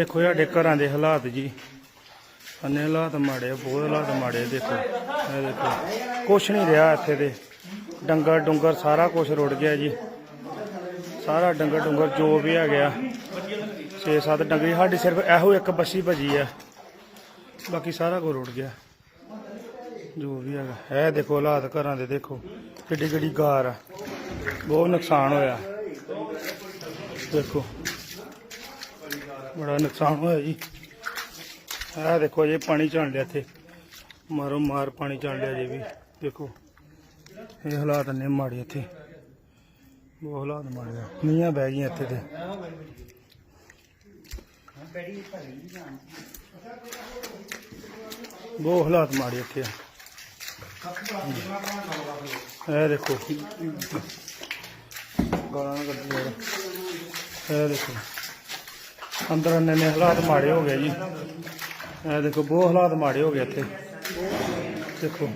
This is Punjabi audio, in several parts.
ਦੇਖੋ ਸਾਡੇ ਘਰਾਂ ਦੇ ਹਾਲਾਤ ਜੀ। ਅੰਨੇ ਹਾਲਾਤ ਮਾੜੇ ਆ, ਬਹੁਤ ਹਾਲਾਤ ਮਾੜੇ ਆ, ਦੇਖੋ। ਇਹ ਦੇਖੋ ਕੁਛ ਨਹੀਂ ਰਿਹਾ ਇੱਥੇ ਦੇ ਡੰਗਰ ਡੁੰਗਰ ਸਾਰਾ ਕੁਝ ਰੁੜ ਗਿਆ ਜੀ। ਸਾਰਾ ਡੰਗਰ ਡੁੰਗਰ ਜੋ ਵੀ ਹੈਗੇ ਆ ਗਿਆ 6-7 ਡੰਗਰੀ ਸਾਡੀ ਸਿਰਫ ਇਹੋ ਇੱਕ ਬੱਸੀ ਭਜੀ ਆ। ਬਾਕੀ ਸਾਰਾ ਕੁਝ ਰੁੜ ਗਿਆ। ਜੋ ਵੀ ਹੈਗਾ। ਇਹ ਦੇਖੋ ਹਾਲਾਤ ਘਰਾਂ ਦੇ ਦੇਖੋ ਕਿੱਡੀ ਕਿੱਡੀ ਗਾਰ ਆ। ਬਹੁਤ ਨੁਕਸਾਨ ਹੋਇਆ। ਦੇਖੋ। ਬੜਾ ਨੁਕਸਾਨ ਹੋਇਆ ਜੀ। ਆਹ ਦੇਖੋ ਜੀ, ਪਾਣੀ ਚੜ ਲਿਆ ਇੱਥੇ। ਮਾਰੋ ਮਾਰ ਪਾਣੀ ਚੜ ਲਿਆ ਜੇ ਵੀ। ਦੇਖੋ, ਇਹ ਹਾਲਾਤ ਨੇ ਮਾੜੇ ਇੱਥੇ। ਬਹੁਤ ਹਾਲਾਤ ਮਾੜੇ ਆ। ਨੀਆਂ ਬਹਿ ਗਈਆਂ ਇੱਥੇ ਤੇ। ਬਹੁਤ ਹਾਲਾਤ ਮਾੜੇ ਇੱਥੇ ਆ। ਇਹ ਦੇਖੋ। ਗਾਲਾਂ ਕੱਢੀ ਇਹ ਦੇਖੋ। ਅੰਦਰ ਇੰਨੇ ਨੇ ਹਾਲਾਤ ਮਾੜੇ ਹੋ ਗਏ ਜੀ। ਇਹ ਦੇਖੋ, ਬਹੁਤ ਹਾਲਾਤ ਮਾੜੇ ਹੋ ਗਏ ਇੱਥੇ। ਦੇਖੋ,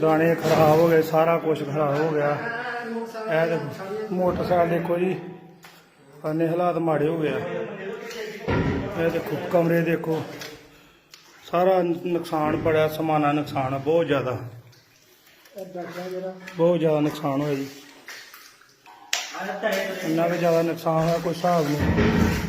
ਦਾਣੇ ਖਰਾਬ ਹੋ ਗਏ, ਸਾਰਾ ਕੁਝ ਖਰਾਬ ਹੋ ਗਿਆ। ਇਹ ਦੇਖੋ, ਮੋਟਰਸਾਈਕਲ ਦੇਖੋ ਜੀ ਅੰਨੇ ਹਾਲਾਤ ਮਾੜੇ ਹੋ ਗਿਆ ਇਹ ਦੇਖੋ, ਕਮਰੇ ਦੇਖੋ, ਸਾਰਾ ਨੁਕਸਾਨ ਬੜਾ ਸਮਾਨਾ ਨੁਕਸਾਨ ਬਹੁਤ ਜ਼ਿਆਦਾ। ਬਹੁਤ ਜ਼ਿਆਦਾ ਨੁਕਸਾਨ ਹੋਇਆ ਜੀ। ਇੰਨਾ ਵੀ ਜ਼ਿਆਦਾ ਨੁਕਸਾਨ ਹੋਇਆ ਕੋਈ ਹਿਸਾਬ ਨਹੀਂ।